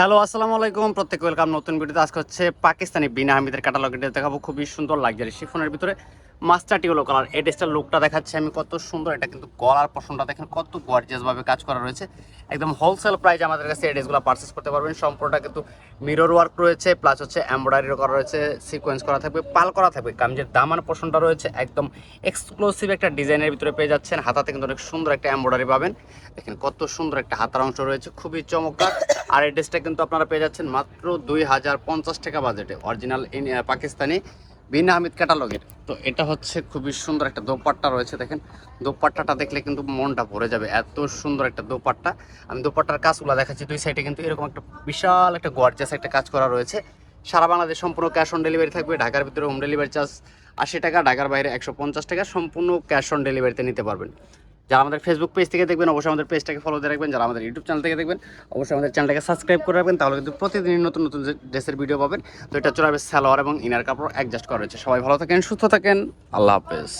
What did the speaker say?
Hello, আসসালামু আলাইকুম। প্রত্যেক ওয়েলকাম। নতুন ভিডিওতে আজকে হচ্ছে পাকিস্তানি বিনা আহমেদের ক্যাটালগ এটা দেখাবো। খুবই সুন্দর লাগজারি শিফনের ভিতরে মাস্টারটি হলো কালার এই ড্রেসটার লুকটা দেখাচ্ছে আমি। কত সুন্দর এটা কিন্তু গলার পশনটা দেখেন, কত গর্জিয়াস ভাবে কাজ করা রয়েছে। একদম হোলসেল প্রাইস আমাদের কাছে এই ড্রেসগুলো পারচেস করতে পারবেন। সম্পূর্ণটা কিন্তু মিরর ওয়ার্ক রয়েছে প্লাস হচ্ছে এমব্রয়ডারি করা রয়েছে সিকোয়েন্স করা থাকবে পাল করা থাকবে। কামিজের দামান পশনটা রয়েছে, একদম এক্সক্লুসিভ একটা ডিজাইনের ভিতরে পেয়ে যাচ্ছেন। হাতাতে কিন্তু অনেক সুন্দর একটা এমব্রয়ডারি পাবেন। দেখেন কত সুন্দর একটা হাতার অংশ রয়েছে। খুবই চমৎকার। আর এই ড্রেসটা কিন্তু আপনারা পেয়ে যাচ্ছেন মাত্র দুই হাজার পঞ্চাশ টাকা বাজেটে। অরিজিনাল পাকিস্তানি বিন আহমেদ ক্যাটালগের। তো এটা হচ্ছে খুবই সুন্দর একটা দোপাট্টা রয়েছে, দেখেন। দোপাট্টাটা দেখলে কিন্তু মনটা ভরে যাবে, এত সুন্দর একটা দোপাট্টা। আমি দোপাট্টার কাজগুলো দেখাচ্ছি, দুই সাইডে কিন্তু এরকম একটা বিশাল একটা গর্জাস একটা কাজ করা রয়েছে। সারা বাংলাদেশ সম্পূর্ণ ক্যাশ অন ডেলিভারি থাকবে, ঢাকার ভিতরে হোম ডেলিভারি চার্জ আশি টাকা, ঢাকার বাইরে একশো পঞ্চাশ টাকা, সম্পূর্ণ ক্যাশ অন ডেলিভারিতে নিতে পারবেন। যারা আমাদের ফেসবুক পেজ থেকে দেখবেন, অবশ্যই আমাদের পেজটাকে ফলো দিয়ে রাখবেন। যারা আমাদের ইউটিউব চ্যানেল থেকে দেখবেন, অবশ্যই আমাদের চ্যানেলটাকে সাবস্ক্রাইব করে রাখবেন। তাহলে কিন্তু প্রতিদিন নতুন নতুন ড্রেসের ভিডিও পাবেন। তো এটা চড়াবে সালোয়ার এবং ইনার কাপড় অ্যাডজাস্ট করা রয়েছে। সবাই ভালো থাকেন, সুস্থ থাকেন। আল্লাহ হাফেজ।